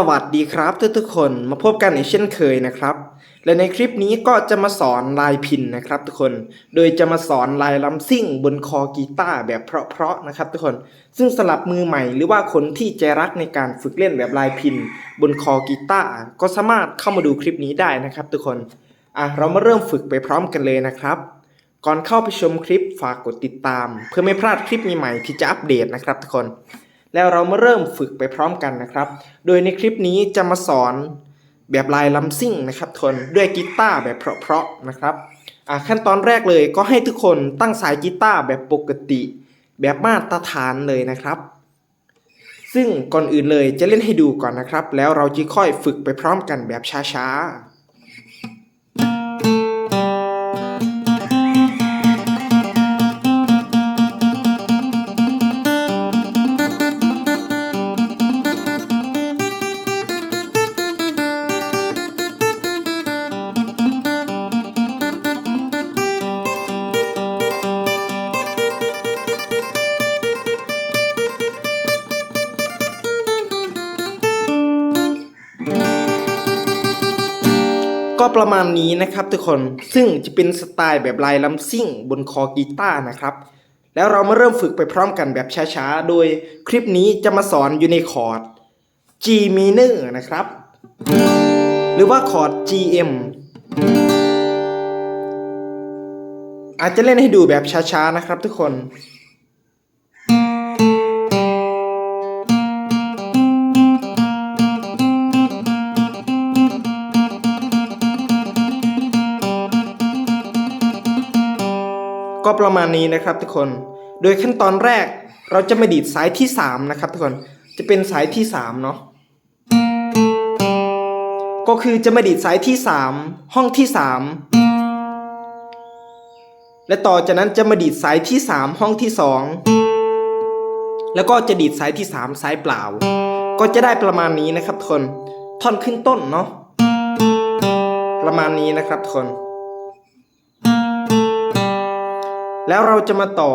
สวัสดีครับทุกทุกคนมาพบกันอีกเช่นเคยนะครับ และในคลิปนี้ก็จะมาสอนลายพินนะครับทุกคน โดยจะมาสอนลายลำซิ่งบนคอกีตาร์แบบเพราะๆนะครับทุกคน ซึ่งสำหรับมือใหม่หรือว่าคนที่ใจรักในการฝึกเล่นแบบลายพิน บนคอกีตาร์ก็สามารถเข้ามาดูคลิปนี้ได้นะครับทุกคนอะเรามาเริ่มฝึกไปพร้อมกันเลยนะครับ ก่อนเข้าไปชมคลิปฝากกดติดตาม เพื่อไม่พลาดคลิปใหม่ๆที่จะอัปเดตนะครับทุกคน แล้วเรามาเริ่มฝึกไปพร้อมกันนะครับ โดยในคลิปนี้จะมาสอนแบบลายลำซิ่งนะครับทนด้วยกีตาร์แบบเพราะๆนะครับขั้นตอนแรกเลยก็ให้ทุกคนตั้งสายกีตาร์แบบปกติ แบบมาตรฐานเลยนะครับ ซึ่งก่อนอื่นเลยจะเล่นให้ดูก่อนนะครับ แล้วเราจะค่อยฝึกไปพร้อมกันแบบช้าๆ ก็ประมาณนี้นะครับทุกคนซึ่งจะเป็นสไตล์แบบลายลำซิ่งบนคอกีตาร์นะครับ แล้วเรามาเริ่มฝึกไปพร้อมกันแบบช้าๆ โดยคลิปนี้จะมาสอนอยู่ในคอร์ด G minor นะครับ หรือว่าคอร์ด GM อาจจะเล่นให้ดูแบบช้าๆนะครับทุกคน ก็ประมาณนี้นะครับทุกคน โดยขั้นตอนแรกเราจะมาดีดสายที่3นะครับทุกคน จะเป็นสายที่3เนาะ ก็คือจะมาดีดสายที่ 3 ห้องที่ 3 และต่อจากนั้นจะมาดีดสายที่ 3 ห้องที่ 2 แล้วก็จะดีดสายที่ 3 สายเปล่า ก็จะได้ประมาณนี้นะครับทุกคน ท่อนขึ้นต้นเนาะ ประมาณนี้นะครับทุกคน แล้วเราจะมาต่อ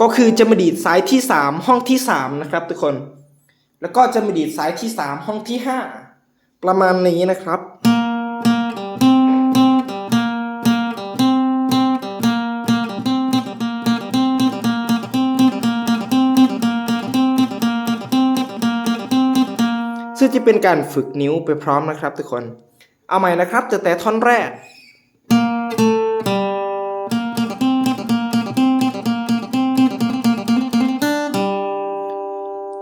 ก็คือจะมาดีดสายที่ 3 ห้องที่ 3 นะครับทุกคน แล้วก็จะมาดีดสายที่ 3 ห้องที่ 5 ประมาณนี้นะครับ จะเป็นการฝึกนิ้วไปพร้อมนะครับทุกคน เอาใหม่นะครับจะแต่ท่อนแรก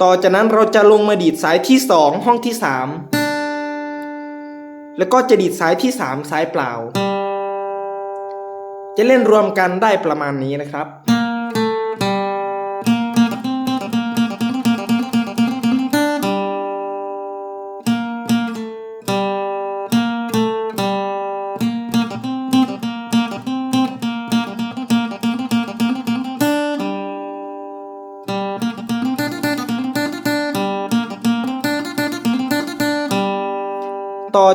ต่อจากนั้นเราจะลงมาดีดสายที่ 2 ห้องที่ 3 แล้วก็จะดีดสายที่ 3 สายเปล่า จะเล่นรวมกันได้ประมาณนี้นะครับ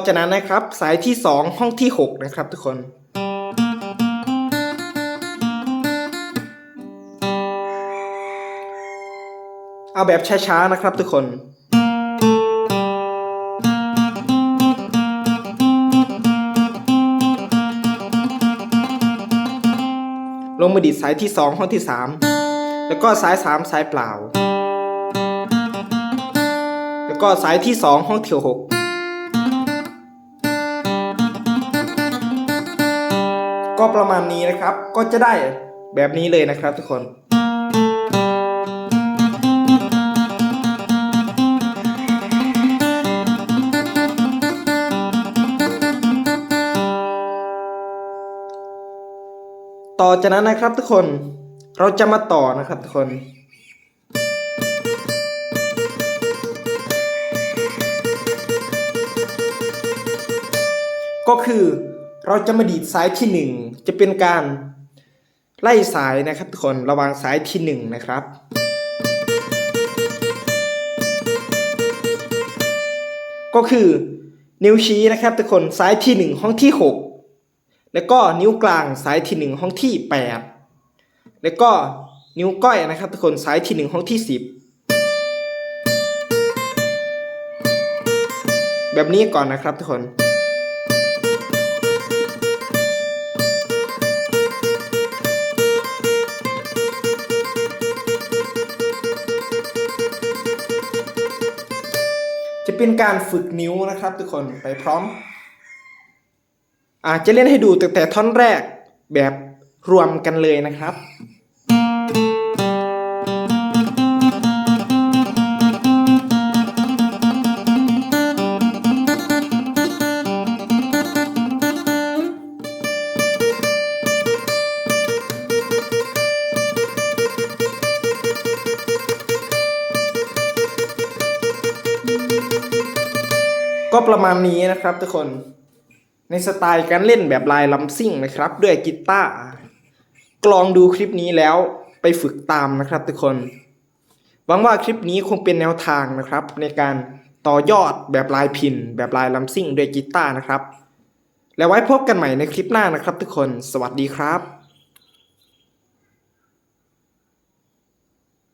จากนั้นนะครับ สายที่ 2 ห้องที่ 6 นะครับทุกคน เอาแบบช้าๆนะครับทุกคนลงมาดีดสายที่ 2 ห้องที่ 3 แล้วก็สาย 3 สายเปล่า แล้วก็สายที่ 2 ห้องที่6 ก็ประมาณนี้นะครับ ก็จะได้แบบนี้เลยนะครับทุกคนต่อจากนั้นนะครับทุกคนเราจะมาต่อนะครับทุกคน ก็คือ เราจะมาดีดสายที่หนึ่งจะเป็นการไล่สายนะครับทุกคนระว่างสายที่หนึ่งนะครับ ก็คือนิ้วชี้นะครับทุกคนสายที่หนึ่งห้องที่หกแล้วก็นิ้วกลางสายที่หนึ่งห้องที่แปดแล้วก็นิ้วก้อยนะครับทุกคนสายที่หนึ่งห้องที่สิบแบบนี้ก่อนนะครับทุกคน เป็นการฝึกนิ้วนะครับ ทุกคนไปพร้อมอาจจะเล่นให้ดูแต่แต่ท่อนแรกแบบรวมกันเลยนะครับ ก็ประมาณนี้นะครับทุกคนในสไตล์การเล่นแบบลายลัมซิ่งนะครับ ด้วยกีตาร์กลองดูคลิปนี้แล้วไปฝึกตามนะครับทุกคนหวังว่าคลิปนี้คงเป็นแนวทางนะครับ ในการต่อยอดแบบลายพิน แบบลายลัมซิ่งด้วยกีตาร์นะครับ แล้วไว้พบกันใหม่ในคลิปหน้านะครับทุกคน สวัสดีครับ